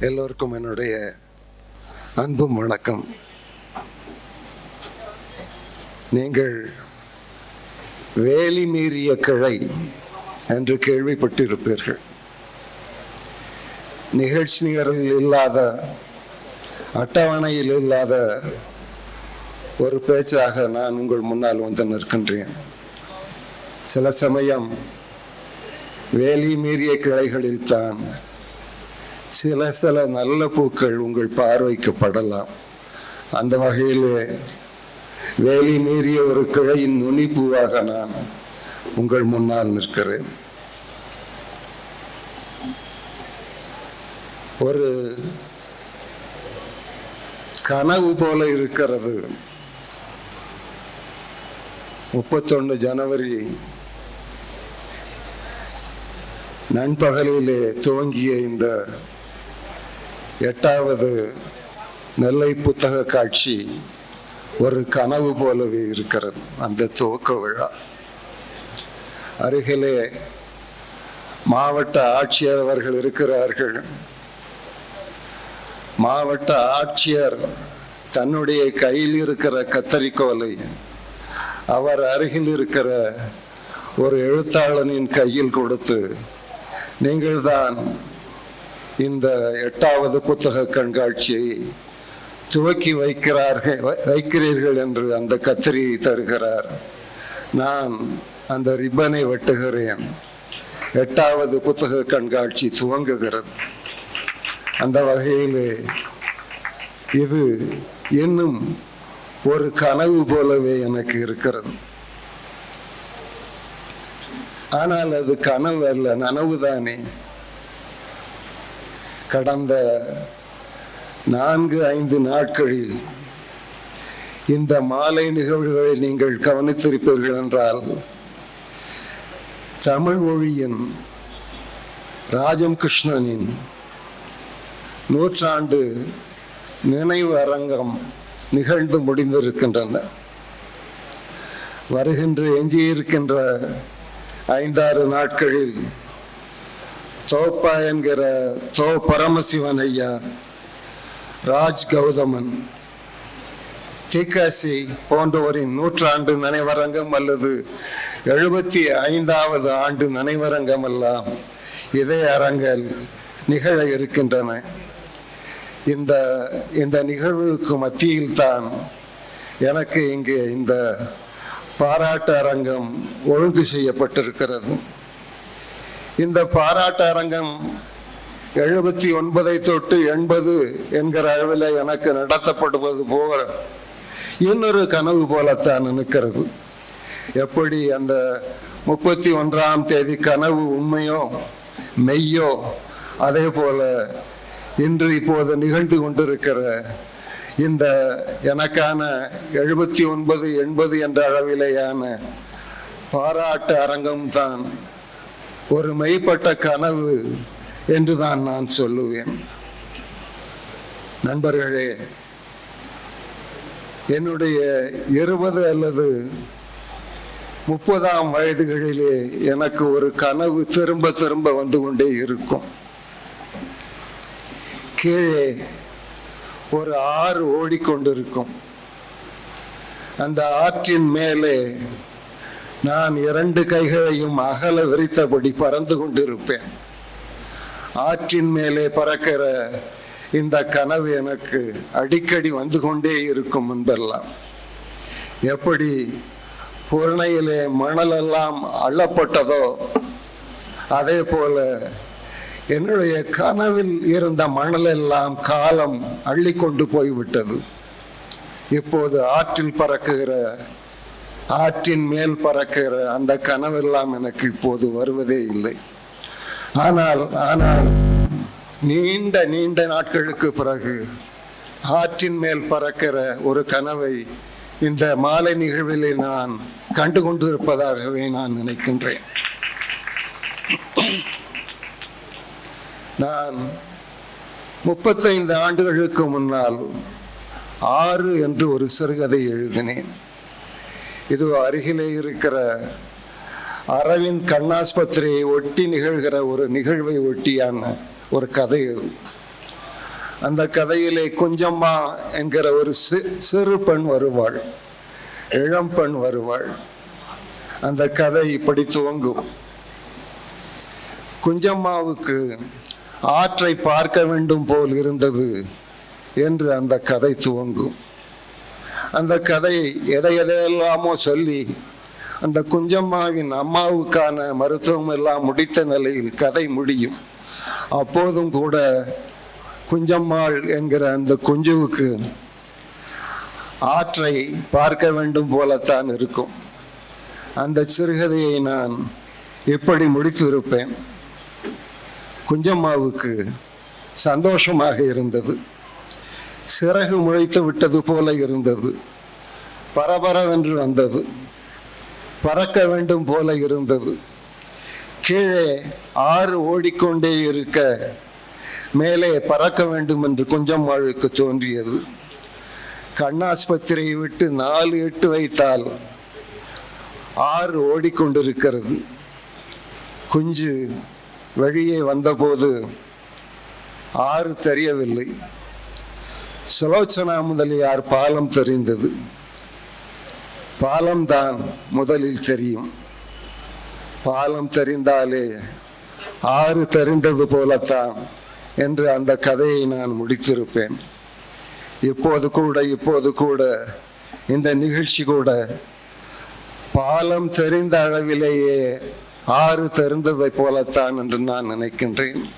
எல்லோருக்கும் என்னுடைய அன்பும் வணக்கம். நீங்கள் வேலி மீறிய கிளை என்று கேள்விப்பட்டிருப்பீர்கள். நிகழ்ச்சி நிகரில் இல்லாத அட்டவணையில் இல்லாத ஒரு பேச்சாக நான் உங்கள் முன்னால் வந்து நிற்கின்றேன். சில சமயம் வேலி மீறிய கிளைகளில் தான் சில சில நல்ல பூக்கள் உங்கள் பார்வைக்கு படலாம். அந்த வகையில் வேலி மீறிய ஒரு கிளையின் நுனிப்பூவாக நான் உங்கள் முன்னால் நிற்கிறேன். ஒரு கனவு போல இருக்கிறது. முப்பத்தொன்று ஜனவரி நண்பகலிலே துவங்கிய இந்த எட்டாவது நெல்லை புத்தக காட்சி ஒரு கனவு போலவே இருக்கிறது. அந்த துவக்க விழா. அருகிலே மாவட்ட ஆட்சியர் அவர்கள் இருக்கிறார்கள். மாவட்ட ஆட்சியர் தன்னுடைய கையில் இருக்கிற கத்தரிக்கோலை அவர் அருகில் இருக்கிற ஒரு எழுத்தாளனின் கையில் கொடுத்து நீங்கள்தான் இந்த எட்டாவது புத்தக கண்காட்சியை துவக்கி வைக்கிறார்கள் வைக்கிறீர்கள் என்று அந்த கத்திரி தருகிறார். நான் அந்த ரிப்பனை வெட்டுகிறேன். எட்டாவது புத்தக கண்காட்சி துவங்குகிறது. அந்த வகையிலே இது இன்னும் ஒரு கனவு போலவே எனக்கு இருக்கிறது. ஆனால் அது கனவு அல்ல நனவுதானே. கடந்த நான்கு ஐந்து நாட்களில் இந்த மாலை நிகழ்வுகளை நீங்கள் கவனித்திருப்பீர்கள் என்றால் தமிழ் மொழியின் ராஜம் கிருஷ்ணனின் நூற்றாண்டு நினைவு அரங்கம் நிகழ்ந்து முடிந்திருக்கின்றன. வருகின்ற எஞ்சியிருக்கின்ற ஐந்தாறு நாட்களில் தோப்பா என்கிற தோ பரமசிவன் ஐயா ராஜ் கௌதமன் தீக்காசி போன்றோரின் நூற்றாண்டு நினைவரங்கம் அல்லது எழுபத்தி ஐந்தாவது ஆண்டு நினைவரங்கம் எல்லாம் இதே அரங்கில் நிகழ இருக்கின்றன. இந்த இந்த நிகழ்வுக்கு மத்தியில்தான் எனக்கு இங்கே இந்த பாராட்டு அரங்கம் ஒழுங்கு செய்யப்பட்டிருக்கிறது. இந்த பாராட்டு அரங்கம் எழுபத்தி ஒன்பதை தொட்டு எண்பது என்கிற அளவில் எனக்கு நடத்தப்படுவது போல இன்னொரு கனவு போலத்தான் நிற்கிறது. எப்படி அந்த முப்பத்தி ஒன்றாம் தேதி கனவு உண்மையோ மெய்யோ அதே போல இன்று இப்போது நிகழ்ந்து கொண்டிருக்கிற இந்த எனக்கான எழுபத்தி ஒன்பது எண்பது என்ற அளவிலேயான பாராட்டு அரங்கம் தான் ஒரு மெய்ப்பட்ட கனவு என்று தான் நான் சொல்லுவேன். நண்பர்களே என்னுடைய இருபது அல்லது முப்பதாம் வயதுகளிலே எனக்கு ஒரு கனவு திரும்ப திரும்ப வந்து கொண்டே இருக்கும். கீழே ஒரு ஆறு ஓடிக்கொண்டிருக்கும். அந்த ஆற்றின் மேலே நான் இரண்டு கைகளையும் அகல விரித்தபடி பறந்து கொண்டிருப்பேன். ஆற்றின் மேலே பறக்கிற இந்த கனவு எனக்கு அடிக்கடி வந்து கொண்டே இருக்கும் முன்பெல்லாம். எப்படி பூர்ணையிலே மணலெல்லாம் அள்ளப்பட்டதோ அதே போல என்னுடைய கனவில் இருந்த மணலெல்லாம் காலம் அள்ளிக்கொண்டு போய்விட்டது. இப்போது ஆற்றில் பறக்குகிற ஆற்றின் மேல் பறக்கிற அந்த கனவெல்லாம் எனக்கு இப்போது வருவதே இல்லை. ஆனால் ஆனால் நீண்ட நீண்ட நாட்களுக்கு பிறகு ஆற்றின் மேல் பறக்கிற ஒரு கனவை இந்த மாலை நிகழ்விலே நான் கண்டு கொண்டிருப்பதாகவே நான் நினைக்கின்றேன். நான் முப்பத்தைந்து ஆண்டுகளுக்கு முன்னால் ஆறு என்று ஒரு சிறுகதை எழுதினேன். இது அருகிலே இருக்கிற அரவிந்த் கண்ணாஸ்பத்திரியை ஒட்டி நிகழ்கிற ஒரு நிகழ்வை ஒட்டியான ஒரு கதை அந்த கதையிலே குஞ்சம்மா என்கிற ஒரு சி- சிறு பெண் வருவாள். இளம் பெண் வருவாள். அந்த கதை இப்படி துவங்கும். குஞ்சம்மாவுக்கு ஆற்றை பார்க்க வேண்டும் போல் இருந்தது என்று அந்த கதை துவங்கும். அந்த கதை எதை எதையெல்லாமோ சொல்லி அந்த குஞ்சம்மாவின் அம்மாவுக்கான மருத்துவம் எல்லாம் முடித்த நிலையில் கதை முடியும். அப்போதும் கூட குஞ்சம்மாள் என்கிற அந்த குஞ்சுவுக்கு ஆற்றை பார்க்க வேண்டும் போலத்தான் இருக்கும். அந்த சிறுகதையை நான் எப்படி முடித்திருப்பேன்? குஞ்சம்மாவுக்கு சந்தோஷமாக இருந்தது. சிறகு முளைத்து விட்டது போல இருந்தது. பரபரவென்று வந்தது. பறக்க வேண்டும் போல இருந்தது. கீழே ஆறு ஓடிக்கொண்டே இருக்க மேலே பறக்க வேண்டும் என்று குஞ்சம்மாளுக்கு தோன்றியது. கண்ணாஸ்பத்திரியை விட்டு நாலு எட்டு வைத்தால் ஆறு ஓடிக்கொண்டிருக்கிறது. குஞ்சு வெளியே வந்தபோது ஆறு தெரியவில்லை. சுலோச்சனா முதலியார் பாலம் தெரிந்தது? பாலம்தான் முதலில் தெரியும். பாலம் தெரிந்தாலே ஆறு தெரிந்தது போலத்தான் என்று அந்த கதையை நான் முடித்திருப்பேன். இப்போது கூட இப்போது கூட இந்த நிகழ்ச்சி கூட பாலம் தெரிந்த அளவிலேயே ஆறு தெரிந்ததை போலத்தான் என்று நான் நினைக்கின்றேன்.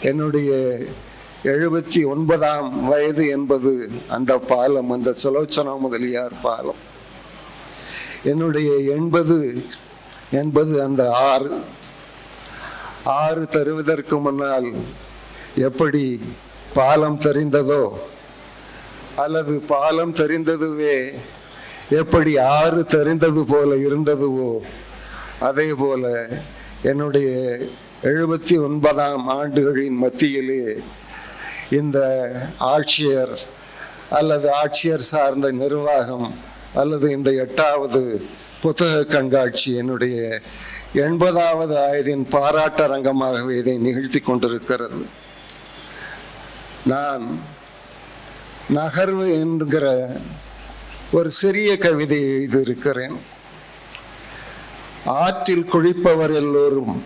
என்னுடைய எழுபத்தி ஒன்பதாம் வயது என்பது அந்த பாலம் அந்த சுலோச்சனா முதலியார் பாலம். என்னுடைய எண்பது என்பது அந்த ஆறு. ஆறு தருவதற்கு முன்னால் எப்படி பாலம் தெரிந்ததோ அல்லது பாலம் தெரிந்ததுவே எப்படி ஆறு தெரிந்தது போல இருந்ததுவோ அதே போல என்னுடைய எழுபத்தி ஒன்பதாம் ஆண்டுகளின் மத்தியிலே இந்த ஆட்சியர் அல்லது ஆட்சியர் சார்ந்த நிர்வாகம் அல்லது இந்த எட்டாவது புத்தக கண்காட்சி என்னுடைய எண்பதாவது ஆயுதின் பாராட்டரங்கமாகவே இதை நிகழ்த்தி கொண்டிருக்கிறது. நான் நகர்வு என்கிற ஒரு சிறிய கவிதை எழுதியிருக்கிறேன். ஆற்றில் குளிப்பவர் எல்லோரும்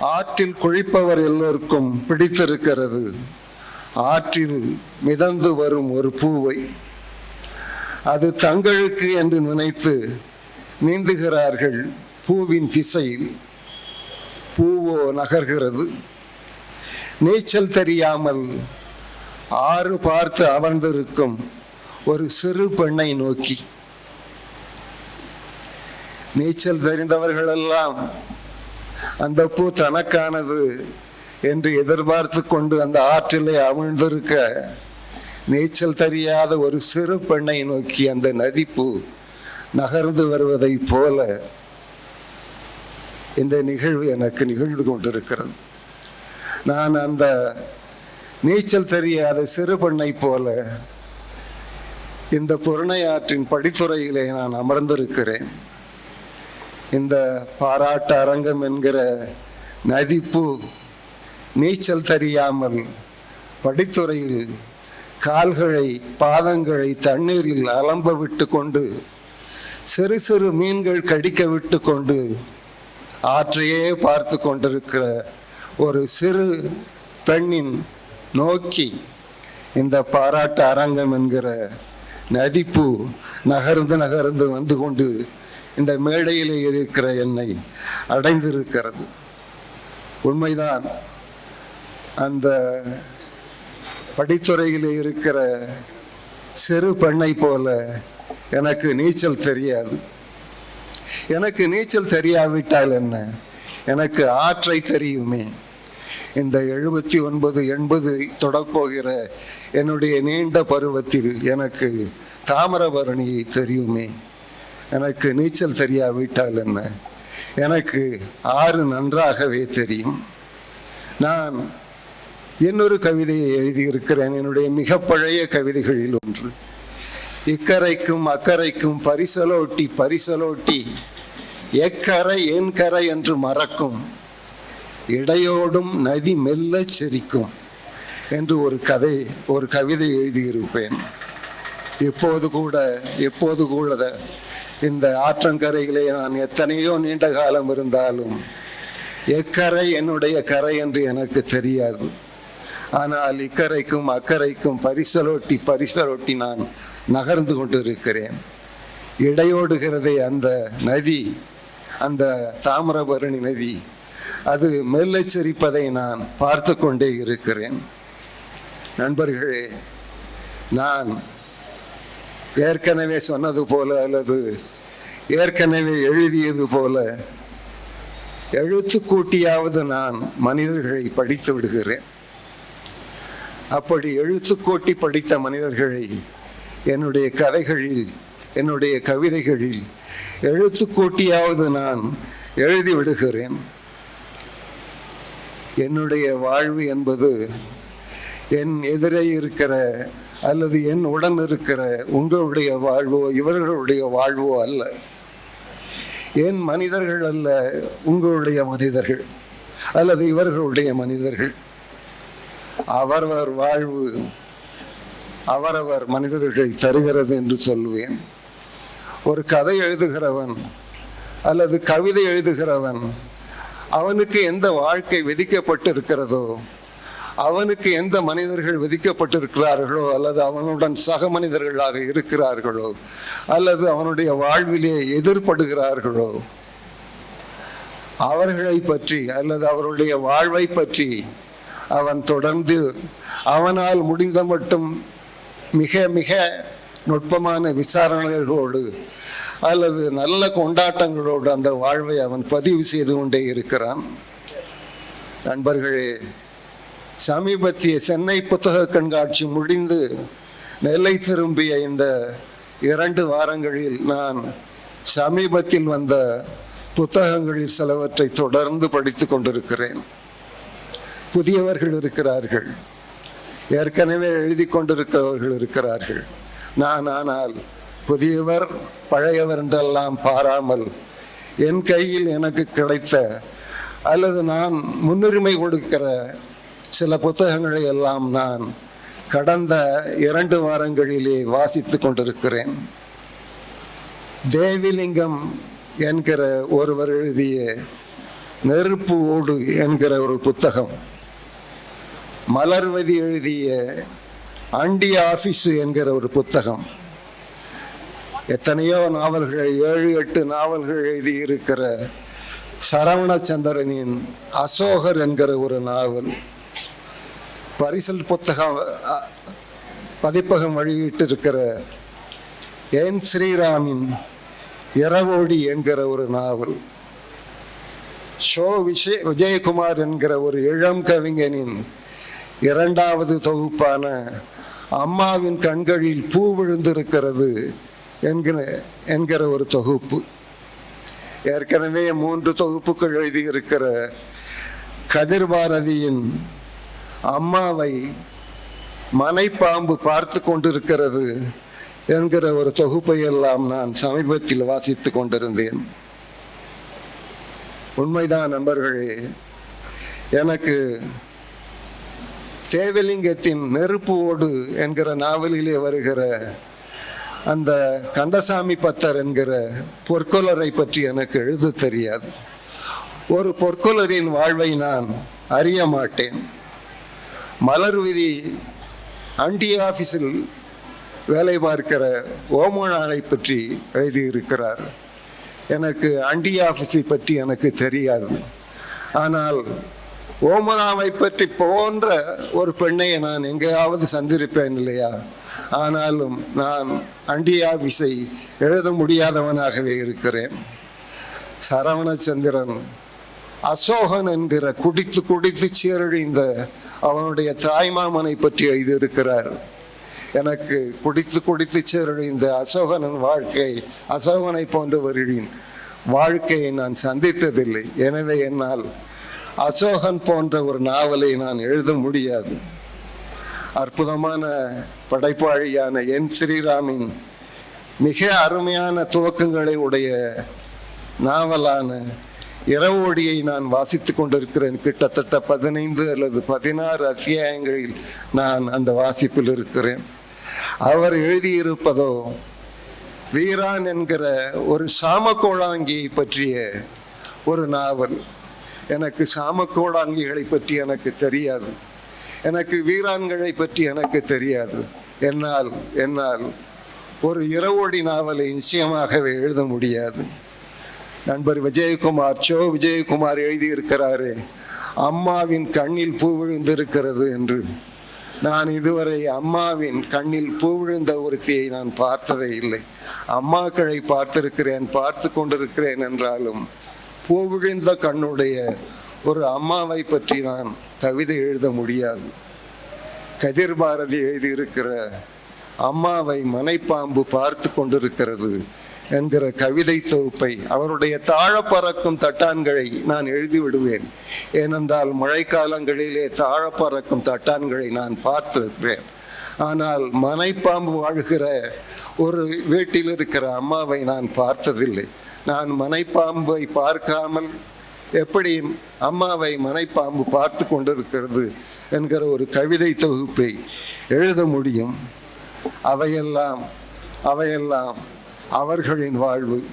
ஆற்றில் குளிப்பவர் எல்லோருக்கும் பிடித்திருக்கிறது. ஆற்றில் மிதந்து வரும் ஒரு பூவை அது தங்களுக்கு என்று நினைத்து நீந்துகிறார்கள் பூவின் திசையில். பூவோ நகர்கிறது. நீச்சல் தெரியாமல் ஆறு பார்த்து அமர்ந்திருக்கும் ஒரு சிறு பெண்ணை நோக்கி. நீச்சல் தெரிந்தவர்களெல்லாம் அந்த பூ தனக்கானது என்று எதிர்பார்த்து கொண்டு அந்த ஆற்றிலே அமிழ்ந்திருக்க நீச்சல் தெரியாத ஒரு சிறு பெண்ணை நோக்கி அந்த நதிப்பூ நகர்ந்து வருவதைப் போல இந்த நிகழ்வு எனக்கு நிகழ்ந்து கொண்டிருக்கிறது. நான் அந்த நீச்சல் தெரியாத சிறு பெண்ணை போல இந்த பொருணை ஆற்றின் படித்துறையிலே நான் அமர்ந்திருக்கிறேன். இந்த பாராட்டு அரங்கம் என்கிற நதிப்பு நீச்சல் தெரியாமல் படித்துறையில் கால்களை பாதங்களை தண்ணீரில் அலம்ப விட்டு கொண்டு சிறு சிறு மீன்கள் கடிக்க விட்டு கொண்டு ஆற்றையே பார்த்து கொண்டிருக்கிற ஒரு சிறு பெண்ணின் நோக்கி இந்த பாராட்டு அரங்கம் என்கிற நதிப்பு நகர்ந்து நகர்ந்து வந்து கொண்டு இந்த மேடையில் இருக்கிற என்னை அடைந்திருக்கிறது. உண்மைதான் அந்த படித்துறையில் இருக்கிற சிறு பெண்ணை போல எனக்கு நீச்சல் தெரியாது. எனக்கு நீச்சல் தெரியாவிட்டால் என்ன? எனக்கு ஆற்றை தெரியுமே. இந்த எழுபத்தி ஒன்பது எண்பது தொடப்போகிற என்னுடைய நீண்ட பருவத்தில் எனக்கு தாமிரபரணியை தெரியுமே. எனக்கு நீச்சல் தெரியாவிட்டால் என்ன? எனக்கு ஆறு நன்றாகவே தெரியும். நான் இன்னொரு கவிதையை எழுதியிருக்கிறேன். என்னுடைய மிக பழைய கவிதைகளில் ஒன்று. இக்கரைக்கும் அக்கரைக்கும் பரிசலோட்டி பரிசலோட்டி எக்கரை என் கரை என்று மறக்கும். இடையோடும் நதி மெல்ல செரிக்கும் என்று ஒரு கதை ஒரு கவிதை எழுதியிருப்பேன். இப்போது கூட எப்போது கூட இந்த ஆற்றங்கரையிலே நான் எத்தனையோ நீண்ட காலம் இருந்தாலும் எக்கரை என்னுடைய கரை என்று எனக்கு தெரியாது. ஆனால் இக்கரைக்கும் அக்கறைக்கும் பரிசலோட்டி பரிசலோட்டி நான் நகர்ந்து கொண்டிருக்கிறேன். இடையோடுகிறதே அந்த நதி அந்த தாமிரபரணி நதி. அது மெல்லச்சரிப்பதை நான் பார்த்து கொண்டே இருக்கிறேன். நண்பர்களே நான் ஏற்கனவே சொன்னது போல அல்லது ஏற்கனவே எழுதியது போல எழுத்து கூட்டியாவது நான் மனிதர்களை படித்து விடுகிறேன். அப்படி எழுத்து கூட்டி படித்த மனிதர்களை என்னுடைய கதைகளில் என்னுடைய கவிதைகளில் எழுத்து கூட்டியாவது நான் எழுதி விடுகிறேன். என்னுடைய வாழ்வு என்பது என் எதிரே இருக்கிற அல்லது என் உடன் இருக்கிற உங்களுடைய வாழ்வோ இவர்களுடைய வாழ்வோ அல்ல. என் மனிதர்கள் அல்ல உங்களுடைய மனிதர்கள் அல்லது இவர்களுடைய மனிதர்கள். அவரவர் வாழ்வு அவரவர் மனிதர்களை தருகிறது என்று சொல்லுவேன். ஒரு கதை எழுதுகிறவன் அல்லது கவிதை எழுதுகிறவன் அவனுக்கு எந்த வாழ்க்கை விதிக்கப்பட்டிருக்கிறதோ அவனுக்கு எந்த மனிதர்கள் விதிக்கப்பட்டிருக்கிறார்களோ அல்லது அவனுடன் சக மனிதர்களாக இருக்கிறார்களோ அல்லது அவனுடைய வாழ்விலே எதிர்படுகிறார்களோ அவர்களை பற்றி அல்லது அவருடைய வாழ்வை பற்றி அவன் தொடர்ந்து அவனால் முடிந்த மட்டும் மிக மிக நுட்பமான விசாரணைகளோடு அல்லது நல்ல கொண்டாட்டங்களோடு அந்த வாழ்வை அவன் பதிவு செய்து கொண்டே இருக்கிறான். நண்பர்களே சமீபத்திய சென்னை புத்தக கண்காட்சி முடிந்து நெல்லை திரும்பிய இந்த இரண்டு வாரங்களில் நான் சமீபத்தில் வந்த புத்தகங்களில் சிலவற்றை தொடர்ந்து படித்து கொண்டிருக்கிறேன். புதியவர்கள் இருக்கிறார்கள். ஏற்கனவே எழுதி கொண்டிருக்கிறவர்கள் இருக்கிறார்கள். நான் ஆனால் புதியவர் பழையவர் என்றெல்லாம் பாராமல் என் கையில் எனக்கு கிடைத்த அல்லது நான் முன்னுரிமை கொடுக்கிற சில புத்தகங்களை எல்லாம் நான் கடந்த இரண்டு வாரங்களிலே வாசித்து கொண்டிருக்கிறேன். தேவிலிங்கம் என்கிற ஒருவர் எழுதிய நெருப்பு ஓடு என்கிற ஒரு புத்தகம். மலர்வதி எழுதிய அண்டி ஆபீஸ் என்கிற ஒரு புத்தகம். எத்தனையோ நாவல்கள் ஏழு எட்டு நாவல்கள் எழுதியிருக்கிற சரவணச்சந்திரனின் அசோகர் என்கிற ஒரு நாவல். பரிசல் புத்தகம் பதிப்பகம் பதிப்பகம் வெளியிட்டிருக்கிற என் ஸ்ரீராமின் இரவோடி என்கிற ஒரு நாவல் ஷோ விஜய் விஜயகுமார் என்கிற ஒரு இளம் கவிஞனின் இரண்டாவது தொகுப்பான அம்மாவின் கண்களில் பூ விழுந்திருக்கிறது என்கிற என்கிற ஒரு தொகுப்பு. ஏற்கனவே மூன்று தொகுப்புகள் எழுதியிருக்கிற கதிர்பாரதியின் அம்மாவை மனைப்பாம்பு பார்த்து கொண்டிருக்கிறது என்கிற ஒரு தொகுப்பை எல்லாம் நான் சமீபத்தில் வாசித்து கொண்டிருந்தேன். உண்மைதான் நண்பர்களே எனக்கு தேவலிங்கத்தின் நெருப்பு ஓடு என்கிற நாவலிலே வருகிற அந்த கந்தசாமி பத்தர் என்கிற பொற்கொலரை பற்றி எனக்கு எழுத தெரியாது. ஒரு பொற்கொலரின் வாழ்வை நான் அறிய மாட்டேன். மலர் விதி அண்டி ஆஃபீஸில் வேலை பார்க்கிற ஓமனானை பற்றி எழுதியிருக்கிறார். எனக்கு அண்டி ஆஃபீஸை பற்றி எனக்கு தெரியாது. ஆனால் ஓமனாவை பற்றி போன்ற ஒரு பெண்ணை நான் எங்கேயாவது சந்திருப்பேன் இல்லையா? ஆனாலும் நான் அண்டி ஆஃபீஸை எழுத முடியாதவனாகவே இருக்கிறேன். சரவணச்சந்திரன் அசோகன் என்கிற குடித்து குடித்து சீரழிந்த அவனுடைய தாய்மாமனை பற்றி எழுதியிருக்கிறார். எனக்கு குடித்து குடித்து சீரழிந்த அசோகனின் வாழ்க்கை அசோகனை போன்றவர்களின் வாழ்க்கையை நான் சந்தித்ததில்லை. எனவே என்னால் அசோகன் போன்ற ஒரு நாவலை நான் எழுத முடியாது. அற்புதமான படைப்பாளியான என் ஸ்ரீராமின் மிக அருமையான துவக்கங்களை உடைய நாவலான இரவோடியை நான் வாசித்து கொண்டிருக்கிறேன். கிட்டத்தட்ட பதினைந்து அல்லது பதினாறு அத்தியாயங்களில் நான் அந்த வாசிப்பில் இருக்கிறேன். அவர் எழுதியிருப்பதோ வீரான் என்கிற ஒரு சாமக்கோளாங்கியை பற்றிய ஒரு நாவல். எனக்கு சாமக்கோளாங்கிகளை பற்றி எனக்கு தெரியாது. எனக்கு வீரான்களை பற்றி எனக்கு தெரியாது. என்னால் என்னால் ஒரு இரவோடி நாவலை நிச்சயமாகவே எழுத முடியாது. நண்பர் விஜயகுமார் சோ விஜயகுமார் எழுதியிருக்கிறாரு அம்மாவின் கண்ணில் பூ விழுந்திருக்கிறது என்று. நான் இதுவரை அம்மாவின் கண்ணில் பூ விழுந்த ஒருத்தியை நான் பார்த்ததே இல்லை. அம்மாக்களை பார்த்திருக்கிறேன் பார்த்து கொண்டிருக்கிறேன் என்றாலும் பூ விழுந்த கண்ணுடைய ஒரு அம்மாவை பற்றி நான் கவிதை எழுத முடியாது. கதிர் பாரதி எழுதியிருக்கிற அம்மாவை மனைப்பாம்பு பார்த்து கொண்டிருக்கிறது என்கிற கவிதை தொகுப்பை அவருடைய தாழ பறக்கும் தட்டான்களை நான் எழுதி விடுவேன் ஏனென்றால் மழைக்காலங்களிலே தாழ பறக்கும் தட்டான்களை நான் பார்த்திருக்கிறேன். ஆனால் மனைப்பாம்பு வாழ்கிற ஒரு வீட்டில் இருக்கிற அம்மாவை நான் பார்த்ததில்லை. நான் மனைப்பாம்பை பார்க்காமல் எப்படி அம்மாவை மனைப்பாம்பு பார்த்து கொண்டிருக்கிறது என்கிற ஒரு கவிதை தொகுப்பை எழுத முடியும். அவையெல்லாம் அவையெல்லாம் அவர்களின் வாழ்வு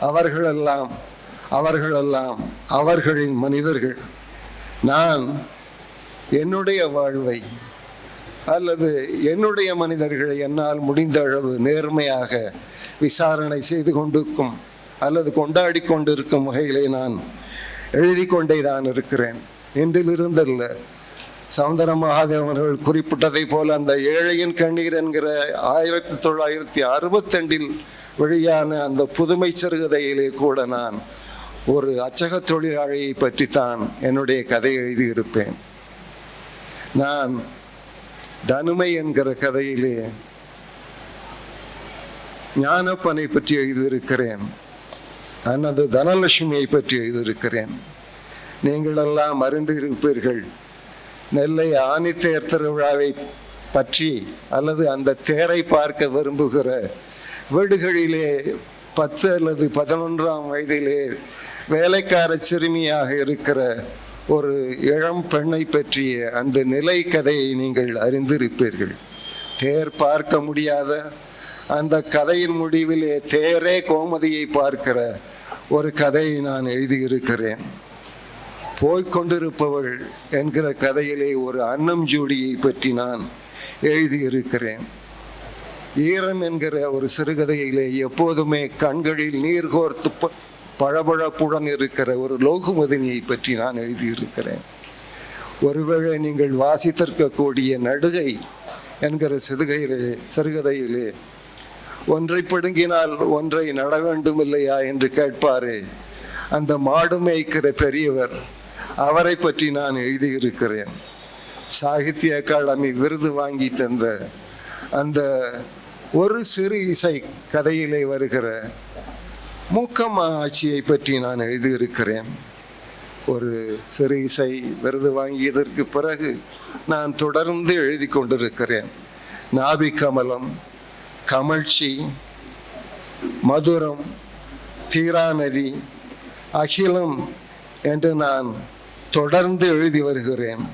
அவர்களெல்லாம் அவர்களெல்லாம் அவர்களின் மனிதர்கள். நான் என்னுடைய வாழ்வை அல்லது என்னுடைய மனிதர்களை என்னால் முடிந்த அளவு நேர்மையாக விசாரணை செய்து கொண்டிருக்கும் அல்லது கொண்டாடி கொண்டிருக்கும் வகையிலே நான் எழுதி கொண்டே தான் இருக்கிறேன். என்றிலிருந்தல்ல சவுந்தர மகாதேவர்கள் குறிப்பிட்டதை போல அந்த ஏழையின் கண்ணீர் என்கிற ஆயிரத்தி தொள்ளாயிரத்தி அறுபத்தெண்டில் வெளியான அந்த புதுமை சிறுகதையிலே கூட நான் ஒரு அச்சக தொழிலாளியை பற்றித்தான் என்னுடைய கதை எழுதியிருப்பேன். நான் தனுமை என்கிற கதையிலே ஞானப்பனை பற்றி எழுதியிருக்கிறேன். நான் அந்த தனலட்சுமியை பற்றி எழுதியிருக்கிறேன். நீங்களெல்லாம் அறிந்து இருப்பீர்கள் நெல்லை ஆணித்தேர் திருவிழாவை பற்றி அல்லது அந்த தேரை பார்க்க விரும்புகிற வீடுகளிலே பத்து அல்லது பதினொன்றாம் வயதிலே வேலைக்கார சிறுமியாக இருக்கிற ஒரு இளம் பெண்ணை பற்றிய அந்த நிலை கதையை நீங்கள் அறிந்திருப்பீர்கள். தேர் பார்க்க முடியாத அந்த கதையின் முடிவிலே தேரே கோமதியை பார்க்கிற ஒரு கதையை நான் எழுதியிருக்கிறேன். போய்கொண்டிருப்பவள் என்கிற கதையிலே ஒரு அன்னம் ஜோடியை பற்றி நான் எழுதியிருக்கிறேன். ஈரம் என்கிற ஒரு சிறுகதையிலே எப்போதுமே கண்களில் நீர் கோர்த்து பழபழப்புடன் பளபளப்புடன் இருக்கிற ஒரு லோகுமதினியை பற்றி நான் எழுதியிருக்கிறேன். ஒருவேளை நீங்கள் வாசித்திருக்கக்கூடிய நடுகை என்கிற சிறுகையிலே சிறுகதையிலே ஒன்றை பிடுங்கினால் ஒன்றை நட வேண்டும் இல்லையா என்று கேட்பாரே. அந்த மாடு மேய்க்கிற பெரியவர் அவரை பற்றி நான் எழுதியிருக்கிறேன். சாகித்ய அகாடமி விருது வாங்கி தந்த அந்த ஒரு சிறு இசை கதையிலே வருகிற மூக்கம்மா ஆட்சியை பற்றி நான் எழுதியிருக்கிறேன். ஒரு சிறு இசை விருது வாங்கியதற்கு பிறகு நான் தொடர்ந்து எழுதி கொண்டிருக்கிறேன். நாபி கமலம் கமழ்ச்சி மதுரம் தீராநதி அகிலம் என்று நான் தொடர்ந்து எழுதி வருகிறேன்.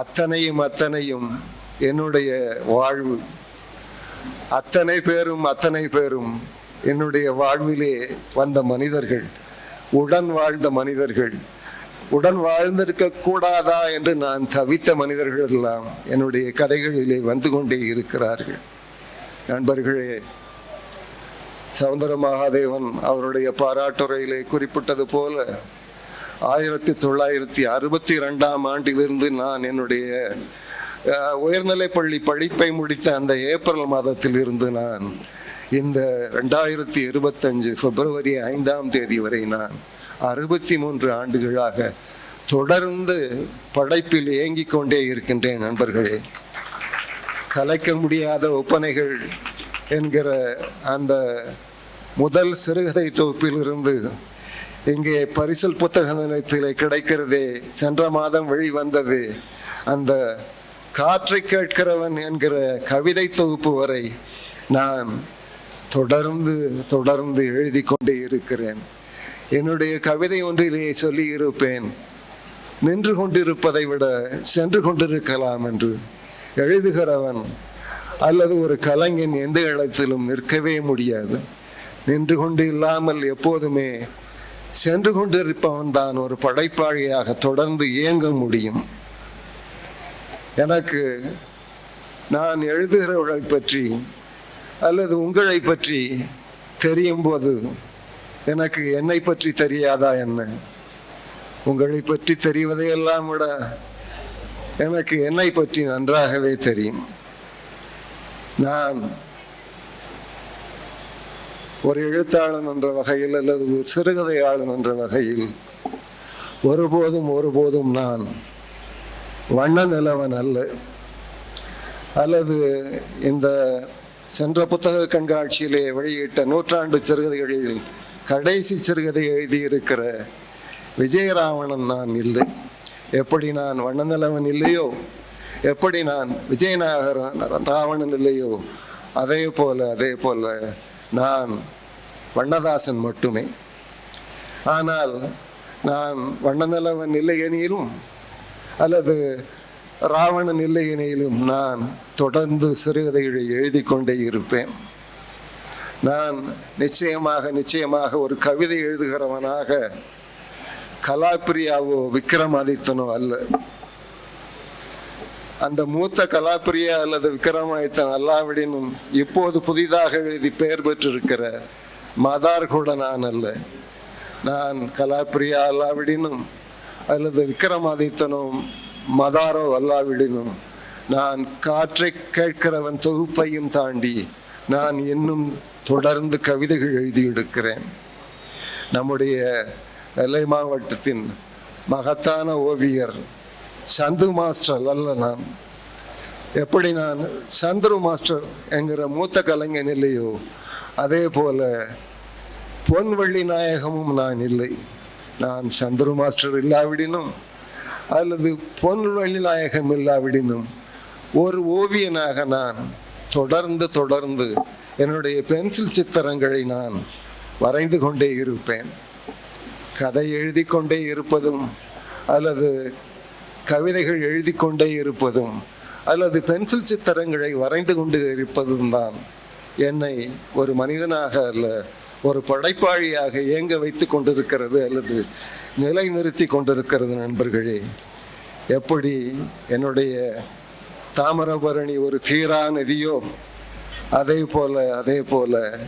அத்தனையும் அத்தனையும் என்னுடைய வாழ்வு. அத்தனை பேரும் அத்தனை பேரும் என்னுடைய வாழ்விலே வந்த மனிதர்கள் உடன் வாழ்ந்த மனிதர்கள் உடன் வாழ்ந்திருக்க கூடாதா என்று நான் தவித்த மனிதர்கள் எல்லாம் என்னுடைய கதைகளிலே வந்து கொண்டே இருக்கிறார்கள். நண்பர்களே சவுந்தர மகாதேவன் அவருடைய பாராட்டுரையிலே குறிப்பிட்டது போல ஆயிரத்தி தொள்ளாயிரத்தி அறுபத்தி ரெண்டாம் ஆண்டிலிருந்து நான் என்னுடைய உயர்நிலை பள்ளி படிப்பை முடித்த அந்த ஏப்ரல் மாதத்தில் இருந்து நான் இந்த ரெண்டாயிரத்தி இருபத்தஞ்சு பிப்ரவரி ஐந்தாம் தேதி வரை நான் அறுபத்தி மூன்று ஆண்டுகளாக தொடர்ந்து படைப்பில் இயங்கிக் கொண்டே இருக்கின்றேன் நண்பர்களே. கலைக்க முடியாத ஒப்பனைகள் என்கிற அந்த முதல் சிறுகதை தொகுப்பிலிருந்து இங்கே பரிசல் புத்தக நிலையத்தில் கிடைக்கிறதே. சென்ற மாதம் வெளிவந்தது அந்த காற்றை கேட்கிறவன் என்கிற கவிதை தொகுப்பு வரை நான் தொடர்ந்து தொடர்ந்து எழுதி கொண்டே இருக்கிறேன். என்னுடைய கவிதை ஒன்றிலே சொல்லி இருப்பேன் நின்று கொண்டிருப்பதை விட சென்று கொண்டிருக்கலாம் என்று. எழுதுகிறவன் அல்லது ஒரு கலைஞன் எந்த இடத்திலும் நிற்கவே முடியாது. நின்று கொண்டு இல்லாமல் எப்போதுமே சென்று கொண்டிருப்பவன் தான் ஒரு படைப்பாளியாக தொடர்ந்து இயங்க முடியும். எனக்கு நான் எழுதுகிறவர்களை பற்றி அல்லது உங்களை பற்றி தெரியும் போது எனக்கு என்னை பற்றி தெரியாதா என்ன? உங்களை பற்றி தெரிவதையெல்லாம் விட எனக்கு என்னை பற்றி நன்றாகவே தெரியும். நான் ஒரு எழுத்தாளன் என்ற வகையில் அல்லது ஒரு சிறுகதையாளன் என்ற வகையில் ஒருபோதும் ஒருபோதும் நான் வண்ண நிலவன் அல்ல. அல்லது இந்த சென்ற புத்தக கண்காட்சியிலே வெளியிட்ட நூற்றாண்டு சிறுகதைகளில் கடைசி சிறுகதை எழுதியிருக்கிற விஜயராவணன் நான் இல்லை. எப்படி நான் வண்ணநிலவன் இல்லையோ எப்படி நான் விஜயநாகரன் ராவணன் இல்லையோ அதே போல அதே போல நான் வண்ணதாசன் மட்டுமே. ஆனால் நான் வண்ணநிலவன் இல்லையெனிலும் அல்லது ராவணன் இல்லையெனிலும் நான் தொடர்ந்து சிறுகதைகளை எழுதி கொண்டே இருப்பேன். நான் நிச்சயமாக நிச்சயமாக ஒரு கவிதை எழுதுகிறவனாக கலாப்பிரியாவோ விக்ரமாதித்தனோ அல்ல. அந்த மூத்த கலாப்பிரியா அல்லது விக்ரமாதித்தன் அல்லாவிடனும் இப்போது புதிதாக எழுதி பெயர் பெற்றிருக்கிற மதார் கூட நான் அல்ல. நான் கலாப்பிரியா அல்லாவிடனும் அல்லது விக்ரமாதித்தனும் மதாரோ அல்லாவிடனும் நான் காற்றை கேட்கிறவன் தொகுப்பையும் தாண்டி நான் இன்னும் தொடர்ந்து கவிதைகள் எழுதியிருக்கிறேன். நம்முடைய நெல்லை மாவட்டத்தின் மகத்தான ஓவியர் சந்து மாஸ்டர் அல்ல நான். எப்படி நான் சந்துரு மாஸ்டர் என்கிற மூத்த கலைஞன் இல்லையோ அதே போல பொன்வள்ளி நாயகமும் நான் இல்லை. நான் சந்துரு மாஸ்டர் இல்லாவிடினும் அல்லது பொன்வள்ளி நாயகம் இல்லாவிடினும் ஒரு ஓவியனாக நான் தொடர்ந்து தொடர்ந்து என்னுடைய பென்சில் சித்திரங்களை நான் வரைந்து கொண்டே இருப்பேன். கதை எழுதி கொண்டே இருப்பதும் அல்லது கவிதைகள் எழுதி கொண்டே இருப்பதும் அல்லது பென்சில் சித்திரங்களை வரைந்து கொண்டு இருப்பதும் தான் என்னை ஒரு மனிதனாக அல்ல ஒரு படைப்பாளியாக இயங்க வைத்து கொண்டிருக்கிறது அல்லது நிலைநிறுத்தி கொண்டிருக்கிறது நண்பர்களே. எப்படி என்னுடைய தாமிரபரணி ஒரு தீரா நதியோ அதே போல அதே போல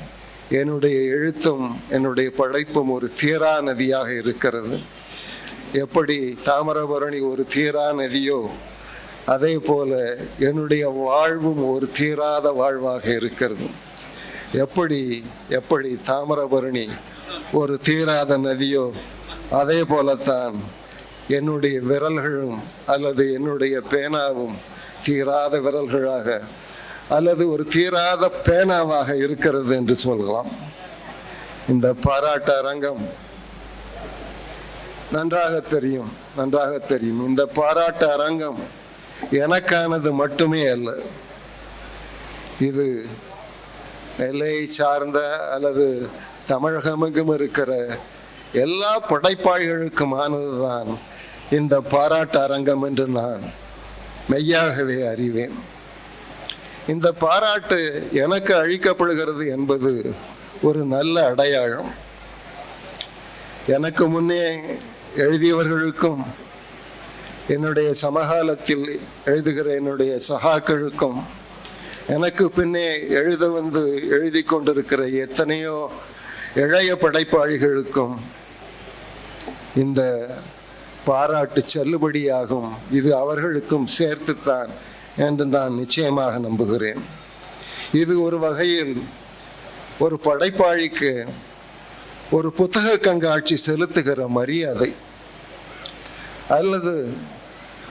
என்னுடைய எழுத்தும் என்னுடைய படைப்பும் ஒரு தீரா நதியாக இருக்கிறது. எப்படி தாமிரபரணி ஒரு தீரா நதியோ அதே போல என்னுடைய வாழ்வும் ஒரு தீராத வாழ்வாக இருக்கிறது. எப்படி எப்படி தாமிரபரணி ஒரு தீராத நதியோ அதே போலத்தான் என்னுடைய விரல்களும் அல்லது என்னுடைய பேனாவும் தீராத விரல்களாக அல்லது ஒரு தீராத பேனாவாக இருக்கிறது என்று சொல்லலாம். இந்த பாராட்டு அரங்கம் நன்றாக தெரியும் நன்றாக தெரியும். இந்த பாராட்டு அரங்கம் எனக்கானது மட்டுமே அல்ல. இது நெல்லையை சார்ந்த அல்லது தமிழகமெங்கும் இருக்கிற எல்லா படைப்பாளிகளுக்குமானதுதான் இந்த பாராட்டு அரங்கம் என்று நான் மெய்யாகவே அறிவேன். இந்த பாராட்டு எனக்கு அழிக்கப்படுகிறது என்பது ஒரு நல்ல அடையாளம். எனக்கு முன்னே எழுதியவர்களுக்கும் என்னுடைய சமகாலத்தில் எழுதுகிற என்னுடைய சகாக்களுக்கும் எனக்கு பின்னே எழுத வந்து எழுதி கொண்டிருக்கிற எத்தனையோ இளைய படைப்பாளிகளுக்கும் இந்த பாராட்டு செல்லுபடியாகும். இது அவர்களுக்கும் சேர்த்துத்தான் என்று நான் நிச்சயமாக நம்புகிறேன். இது ஒரு வகையில் ஒரு படைப்பாளிக்கு ஒரு புத்தக கண்காட்சி செலுத்துகிற மரியாதை அல்லது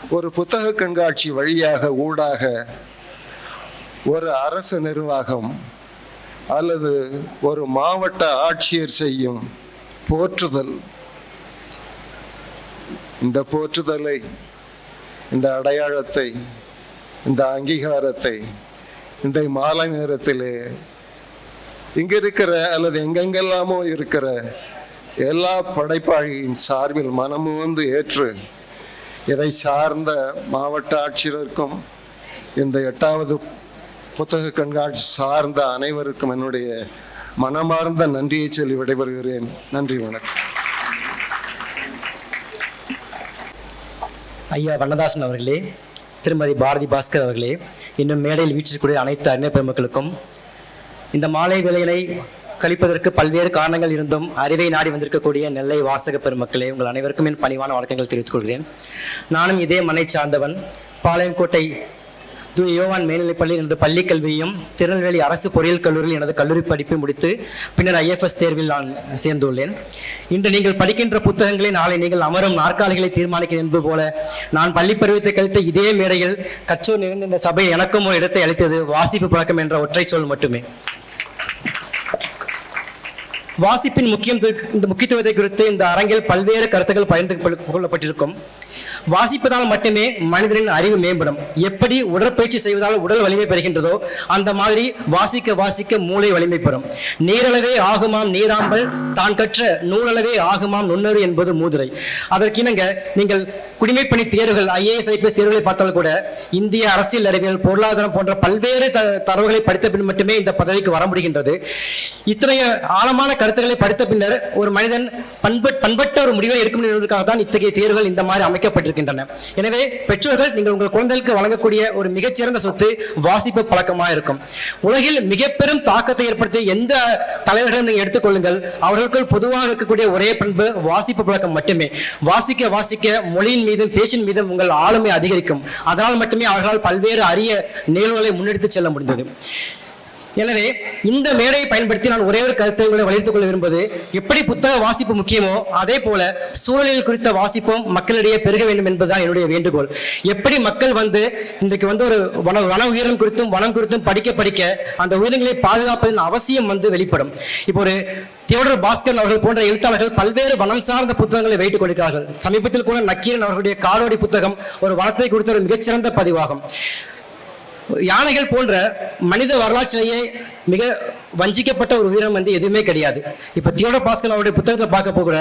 ஒரு புத்தக கண்காட்சி வழியாக ஊடாக ஒரு அரசு நிர்வாகம் அல்லது ஒரு மாவட்ட ஆட்சியர் செய்யும் போற்றுதல். இந்த போற்றுதலை இந்த அடையாளத்தை இந்த அங்கீகாரத்தை இந்த மாலை நேரத்திலே இங்க இருக்கிற அல்லது எங்கெங்கெல்லாமோ இருக்கிற எல்லா படைப்பாளியின் சார்பில் மனமு வந்து ஏற்று இதை சார்ந்த மாவட்ட ஆட்சியருக்கும் இந்த எட்டாவது புத்தக கண்காட்சி சார்ந்த அனைவருக்கும் என்னுடைய மனமார்ந்த நன்றியை சொல்லி விடைபெறுகிறேன். நன்றி வணக்கம். ஐயா வண்ணதாசன் அவர்களே திருமதி பாரதி பாஸ்கர் அவர்களே இன்னும் மேடையில் வீற்றிருக்கக்கூடிய அனைத்து அறிஞர் பெருமக்களுக்கும் இந்த மாலை வேலையினை கழிப்பதற்கு பல்வேறு காரணங்கள் இருந்தும் அறிவை நாடி வந்திருக்கக்கூடிய நெல்லை வாசக பெருமக்களே உங்கள் அனைவருக்கும் என் பணிவான வணக்கங்கள் தெரிவித்துக் கொள்கிறேன். நானும் இதே மனை சார்ந்தவன். பாளையங்கோட்டை து யோவான் மேல்நிலைப்பள்ளியில் எனது பள்ளிக் கல்வியும் திருநெல்வேலி அரசு பொறியியல் கல்லூரியில் எனது கல்லூரி படிப்பை முடித்து பின்னர் ஐஎஃப்எஸ் தேர்வில் நான் சேர்ந்துள்ளேன். இன்று நீங்கள் படிக்கின்ற புத்தகங்களை நாளை நீங்கள் அமரும் நாற்காலிகளை தீர்மானிக்க என்பது போல நான் பள்ளி பருவத்தை கழித்த இதே மேடையில் கற்றோர் நிறைந்த இந்த சபை எனக்கும் ஒரு இடத்தை அளித்தது வாசிப்பு பழக்கம் என்ற ஒற்றை சொல் மட்டுமே. வாசிப்பின் முக்கியம் இந்த முக்கியத்துவத்தை குறித்து இந்த அரங்கில் பல்வேறு கருத்துக்கள் பகிர்ந்து கொள்ளப்பட்டிருக்கும். வாசிப்பதால் மட்டுமே மனிதனின் அறிவு மேம்படும். எப்படி உடற்பயிற்சி செய்வதால் உடல் வலிமை பெறுகின்றதோ அந்த மாதிரி வாசிக்க வாசிக்க மூளை வலிமை பெறும். நீரளவே ஆகுமாம் நீராம்பல் தான் கற்ற நூலளவே ஆகுமாம் நுண்ணறு என்பது மூதுரை. அதற்கிணங்க நீங்கள் குடிமைப்பணி தேர்வுகள் ஐஏஎஸ் ஐபிஎஸ் தேர்வுகளை பார்த்தால் கூட இந்திய அரசியல் அறிவியல் பொருளாதாரம் போன்ற பல்வேறு த தரவுகளை படித்த பின் மட்டுமே இந்த பதவிக்கு வர முடிகின்றது. இத்தனை ஆழமான கருத்துக்களை படித்த பின்னர் ஒரு மனிதன் பண்பட் பண்பட்ட ஒரு முடிவை எடுக்கும் என்பதற்காக தான் இத்தகைய தேர்வுகள் இந்த மாதிரி இருக்கின்றன எனவே பெற்றோர்கள் நீங்கள் உங்கள் குழந்தைகளுக்கு வழங்கக்கூடிய ஒரு மிகச்சிறந்த சொத்து வாசிப்பு பழக்கமாக இருக்கும். உலகில் மிக பெரும் தாக்கத்தை ஏற்படுத்திய எந்த தலைவர்களும் நீங்கள் எடுத்துக்கொள்ளுங்கள். அவர்களுக்குள் பொதுவாக இருக்கக்கூடிய ஒரே பண்பு வாசிப்பு பழக்கம் மட்டுமே. வாசிக்க வாசிக்க மொழியின் மீதும் பேச்சின் மீதும் உங்கள் ஆளுமை அதிகரிக்கும். அதனால் மட்டுமே அவர்களால் பல்வேறு அரிய நிகழ்வுகளை முன்னெடுத்து செல்ல முடிந்தது. எனவே இந்த மேடையை பயன்படுத்தி நான் ஒரே ஒரு கருத்தை உங்களை வலியுறுத்திக் கொள்ள விரும்புவது எப்படி புத்தக வாசிப்பு முக்கியமோ அதே போல சூழலில் குறித்த வாசிப்பும் மக்களிடையே பெருக வேண்டும் என்பதுதான் என்னுடைய வேண்டுகோள். எப்படி மக்கள் வந்து இன்றைக்கு வந்து ஒரு வன வன உயிரினம் குறித்தும் வனம் குறித்தும் படிக்க படிக்க அந்த உயிரினங்களை பாதுகாப்பதன் அவசியம் வந்து வெளிப்படும். இப்போ ஒரு தியோடர் பாஸ்கர் அவர்கள் போன்ற எழுத்தாளர்கள் பல்வேறு வனம் சார்ந்த புத்தகங்களை வைத்துக் கொண்டிருக்கிறார்கள். சமீபத்தில் கூட நக்கீரன் அவர்களுடைய காலோடி புத்தகம் ஒரு வனத்தை குறித்த ஒரு மிகச்சிறந்த பதிவாகும். யானைகள் போன்ற மனித வரலாற்றிலேயே மிக வஞ்சிக்கப்பட்ட ஒரு வீரம் வந்து எதுவுமே கிடையாது. இப்போ தியோட பாஸ்கர் அவருடைய புத்தகத்தில் பார்க்க போகிற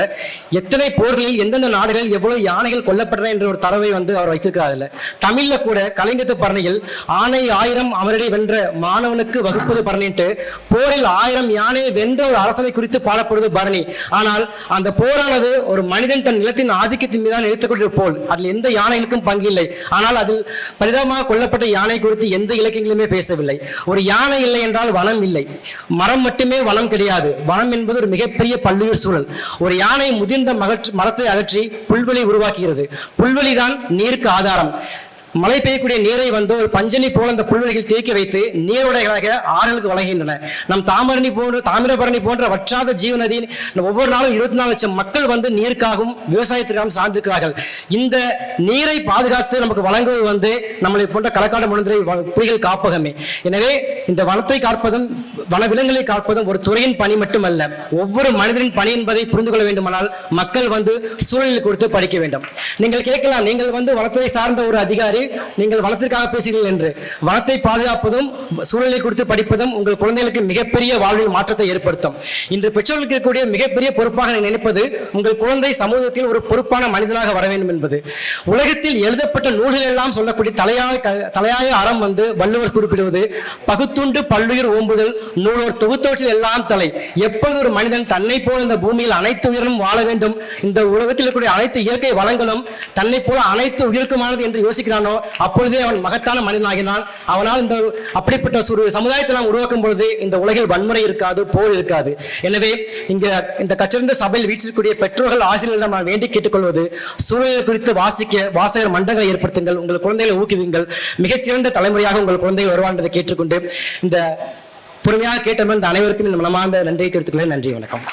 எத்தனை போர்களில் எந்தெந்த நாடுகளில் எவ்வளவு யானைகள் கொல்லப்பட்டன என்ற ஒரு தரவை வந்து அவர் வைத்திருக்கிறார் இல்ல. தமிழில் கூட கலைஞத்து பரணியில் ஆணை ஆயிரம் அவரடி வென்ற மாணவனுக்கு வகுப்பது பரணின்ட்டு போரில் ஆயிரம் யானை வென்ற ஒரு அரசனை குறித்து பாடப்படுவது பரணி. ஆனால் அந்த போரானது ஒரு மனிதன் தன் நிலத்தின் ஆதிக்கத்தின் மீதான் நிறுத்தக்கூடிய ஒரு போல் அதில் எந்த யானைகளுக்கும் பங்கில்லை ஆனால் அதில் பரிதாபமாக கொல்லப்பட்ட யானை குறித்து எந்த இலக்கியங்களுமே பேசவில்லை. ஒரு யானை இல்லை என்றால் வனம் இல்லை. மரம் மட்டுமே வளம் கிடையாது. வனம் என்பது ஒரு மிகப்பெரிய பல்லுயிர் சூழல். ஒரு யானை முதிர்ந்த மகற்று மரத்தை அகற்றி புல்வெளி உருவாக்குகிறது. புல்வெளி தான் நீருக்கு ஆதாரம். மழை பெய்யக்கூடிய நீரை வந்து ஒரு பஞ்சனி போல அந்த புல்வெளிகள் தேக்கி வைத்து நீரோடைகளாக ஆறுகளுக்கு வழங்குகின்றன. நம் தாமிரணி போன்ற தாமிரபரணி போன்ற வற்றாத ஜீவநதி ஒவ்வொரு நாளும் இருபத்தி நாலு லட்சம் மக்கள் வந்து நீருக்காகவும் விவசாயத்திற்காகவும் சார்ந்திருக்கிறார்கள். இந்த நீரை பாதுகாத்து நமக்கு வழங்குவது வந்து நம்மளை போன்ற களக்காடு மனிதரை புலிகள் காப்பகமே. எனவே இந்த வனத்தை காப்பதும் வனவிலங்குகளை காப்பதும் ஒரு துறையின் பணி மட்டுமல்ல. ஒவ்வொரு மனிதனின் பணி என்பதை புரிந்து கொள்ள வேண்டுமானால் மக்கள் வந்து சூழலில் கொடுத்து படிக்க வேண்டும். நீங்கள் கேட்கலாம் நீங்கள் வந்து வனத்துறை சார்ந்த ஒரு அதிகாரி நீங்கள் வளத்திற்காக பேசுகிறீர்கள் என்று. வளத்தை பாதுகாப்பதும் சூழலை கொடுத்து படிப்பதும் உங்கள் குழந்தைகளுக்கு மிகப்பெரிய வாழ்வில் மாற்றத்தை ஏற்படுத்தும். இன்று பெற்றோர்களுக்கு இருக்கக்கூடிய மிகப்பெரிய பொறுப்பாக நினைப்பது உங்கள் குழந்தை சமூகத்தில் ஒரு பொறுப்பான மனிதனாக வர வேண்டும் என்பது. உலகத்தில் எழுதப்பட்ட நூல்கள் எல்லாம் சொல்லக்கூடிய தலையாய தலையாய அறம் வந்து வள்ளுவர் குறிப்பிடுவது பகுத்துண்டு பல்லுயிர் ஓம்புதல் நூலோர் தொகுத்தவற்றில் எல்லாம் தலை. எப்பொழுது ஒரு மனிதன் தன்னை போல் இந்த பூமியில் அனைத்து உயிரினும் வாழ வேண்டும்? இந்த உலகத்தில் இருக்கக்கூடிய அனைத்து இயற்கை வளங்களும் தன்னை போல அனைத்து உயிருக்குமானது என்று யோசிக்கிறானோ? அப்பொழுதே அவன் மகத்தான மனிதனாகினான். அவனால் இந்த அப்படிப்பட்ட ஒரு சமுதாயத்தை நாம் உருவாக்கும் பொழுது இந்த உலகில் வன்முறை இருக்காது போர் இருக்காது. எனவே இங்க இந்த கற்றிருந்த சபையில் வீற்றிருக்கக்கூடிய பெற்றோர்கள் ஆசிரியர்களிடம் நான் வேண்டி கேட்டுக்கொள்வது சூழல் குறித்து வாசிக்க வாசகர் மண்டங்களை ஏற்படுத்துங்கள் உங்கள் குழந்தைகளை ஊக்குவிங்கள் மிகச்சிறந்த தலைமுறையாக உங்கள் குழந்தைகள் வருவான் கேட்டுக்கொண்டு இந்த பொறுமையாக கேட்டவன் இந்த அனைவருக்கும் இந்த மனமார்ந்த நன்றியை தெரிவித்துக்கொள்ள நன்றி வணக்கம்.